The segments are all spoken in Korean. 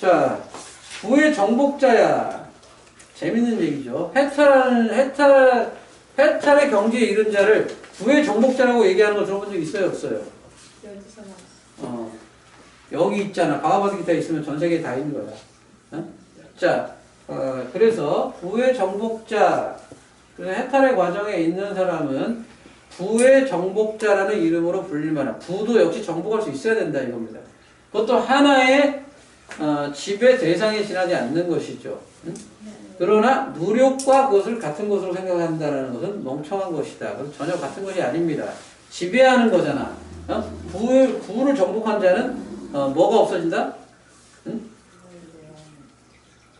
자, 부의 정복자야. 재밌는 얘기죠. 해탈하는, 해탈, 해탈의 경지에 이른 자를 부의 정복자라고 얘기하는 거 들어본 적 있어요? 없어요? 어. 여기 있잖아. 바하바드 기타 있으면 전 세계에 다 있는 거야. 어? 자, 어, 그래서 부의 정복자, 그래서 해탈의 과정에 있는 사람은 부의 정복자라는 이름으로 불릴만한 부도 역시 정복할 수 있어야 된다 이겁니다. 그것도 하나의 어, 지배 대상에 지나지 않는 것이죠. 응? 그러나 누력과 그것을 같은 것으로 생각한다는 것은 멍청한 것이다. 그래서 전혀 같은 것이 아닙니다. 지배하는 거잖아. 어? 부를, 정복한 자는 어, 뭐가 없어진다? 응?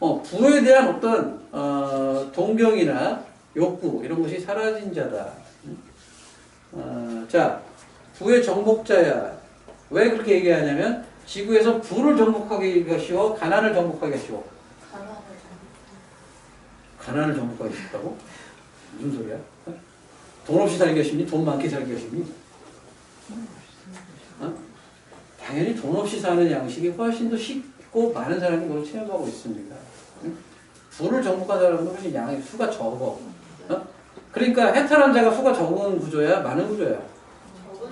어, 부에 대한 어떤 어, 동경이나 욕구 이런 것이 사라진 자다. 응? 어, 자, 부의 정복자야. 왜 그렇게 얘기하냐면 지구에서 부를 정복하기가 쉬워, 가난을 정복하기가 쉬워. 가난을 정복하기 쉽다고? 무슨 소리야? 어? 돈 없이 살기가 쉽니? 돈 많게 살기가 쉽니? 어? 당연히 돈 없이 사는 양식이 훨씬 더 쉽고 많은 사람이 그걸 체험하고 있습니다. 응? 부를 정복한 사람은 훨씬 양의 수가 적어. 어? 그러니까 해탈한 자가 수가 적은 구조야? 많은 구조야?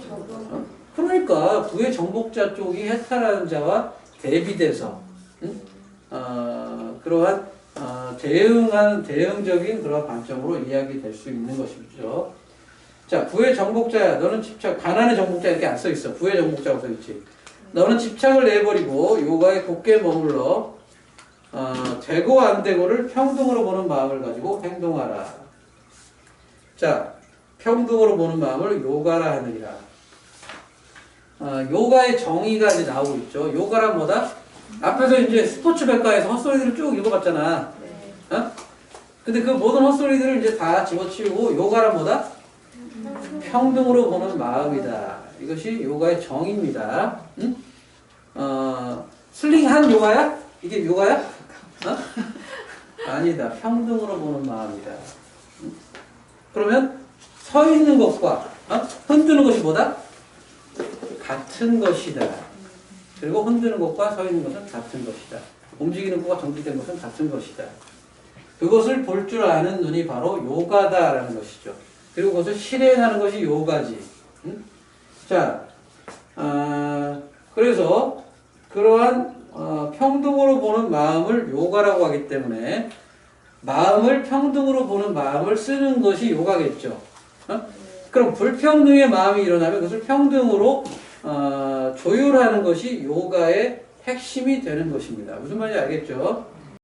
어? 그러니까 부의 정복자 쪽이 해탈한 자와 대비돼서 응? 어, 그러한 어, 대응한 대응적인 그런 관점으로 이야기될 수 있는 것이죠. 자, 부의 정복자야. 너는 집착, 가난의 정복자 이렇게 안 써 있어. 부의 정복자고 써 있지. 너는 집착을 내버리고 요가에 굳게 머물러 어, 되고 안 되고를 평등으로 보는 마음을 가지고 행동하라. 자, 평등으로 보는 마음을 요가라 하느니라. 어, 요가의 정의가 이제 나오고 있죠. 요가란 뭐다? 앞에서 이제 스포츠 백과에서 헛소리들을 쭉 읽어봤잖아. 네. 어? 근데 그 모든 헛소리들을 이제 다 집어치우고 요가란 뭐다? 평등으로 보는 마음이다. 이것이 요가의 정의입니다. 응? 어, 슬링한 요가야? 이게 요가야? 어? 아니다. 평등으로 보는 마음이다. 응? 그러면 서 있는 것과 어? 흔드는 것이 뭐다? 같은 것이다. 그리고 흔드는 것과 서 있는 것은 같은 것이다. 움직이는 것과 정지된 것은 같은 것이다. 그것을 볼 줄 아는 눈이 바로 요가다라는 것이죠. 그리고 그것을 실행하는 것이 요가지. 응? 자, 아, 그래서 그러한 어, 평등으로 보는 마음을 요가라고 하기 때문에 마음을 평등으로 보는 마음을 쓰는 것이 요가겠죠. 어? 그럼 불평등의 마음이 일어나면 그것을 평등으로 어, 조율하는 것이 요가의 핵심이 되는 것입니다. 무슨 말인지 알겠죠?